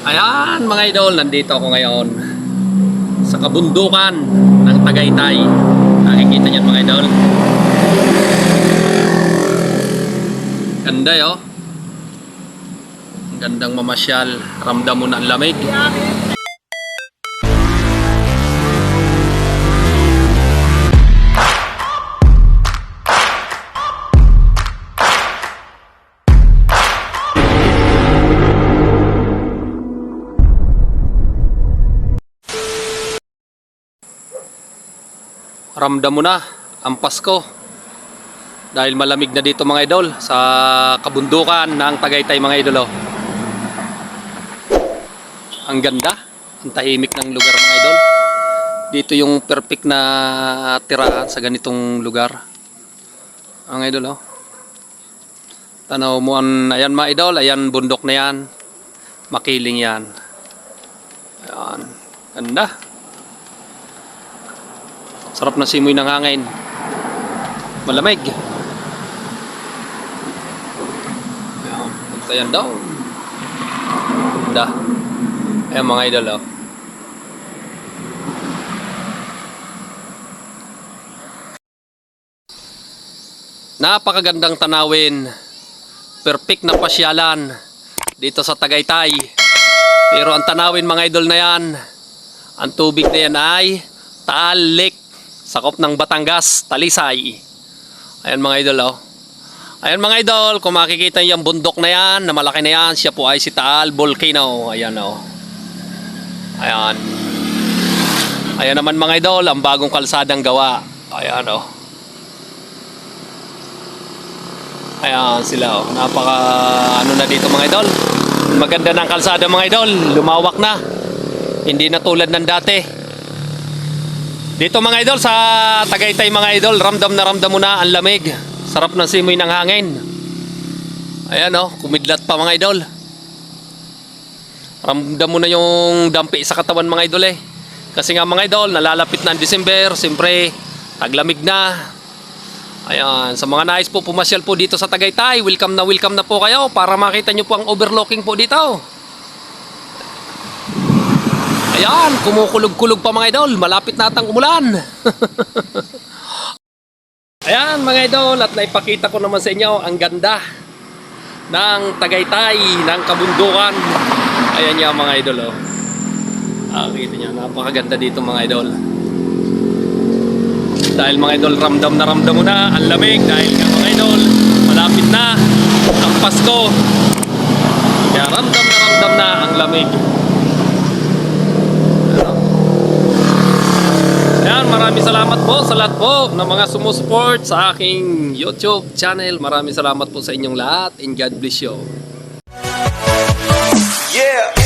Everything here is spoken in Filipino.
Ayan mga idol, nandito ako ngayon sa kabundukan ng Tagaytay. Nakikita niyan mga idol. Ganda yo. Ang gandang mamasyal. Ramdam mo na ang lamig. Ramdam mo na ang Pasko. Dahil malamig na dito mga idol sa kabundukan ng Tagaytay mga idol. oh. Ang ganda, ang tahimik ng lugar mga idol. Dito yung perfect na tirahan sa ganitong lugar. Ang idol oh. Tanaw mo an, ayan mga idol, ayan bundok na yan. Makiling yan. Ayan, ganda. Sarap na simoy ng hangin. Malamig. Ayan, Ayan daw. Ganda. Ayan mga idol oh. Napakagandang tanawin. Perfect na pasyalan dito sa Tagaytay. Pero ang tanawin mga idol na yan, ang tubig na yan ay Taal Lake, sakop ng Batangas, Talisay. Ayan mga idol oh. Ayan mga idol, kung makikita niyo yung bundok na yan, na malaki na yan, siya po ay si Taal Volcano. Ayan oh. Ayan. Ayan naman mga idol, ang bagong kalsadang gawa. Ayan oh. Ayan sila oh. Napaka ano na dito mga idol. Maganda ng kalsada mga idol. Lumawak na. Hindi na tulad ng dati. Dito mga idol sa Tagaytay mga idol, ramdam na ramdam mo na ang lamig. Sarap ng simoy ng hangin. Ayan oh, kumidlat pa mga idol. Ramdam mo na yung dampi sa katawan mga idol eh. Kasi nga mga idol, nalalapit na ang December, siyempre taglamig na. Ayan, sa mga nais po pumasyal po dito sa Tagaytay, welcome na welcome na po kayo para makita nyo po ang overlooking po dito. Ayan, kumukulog-kulog pa mga idol, malapit na atang umulan. Ayan mga idol, at naipakita ko naman sa inyo ang ganda ng Tagaytay, ng kabundukan. Ayan niya mga idol oh. Ah, kita niyo, napakaganda dito mga idol. Dahil mga idol, ramdam na ramdam mo na ang lamig. Dahil nga mga idol, malapit na ang Pasko. Kaya ramdam na ramdam na ang lamig. Ano? Ayan, maraming salamat po sa lahat po ng mga sumusupport sa aking YouTube channel. Maraming salamat po sa inyong lahat and God bless you. Yeah.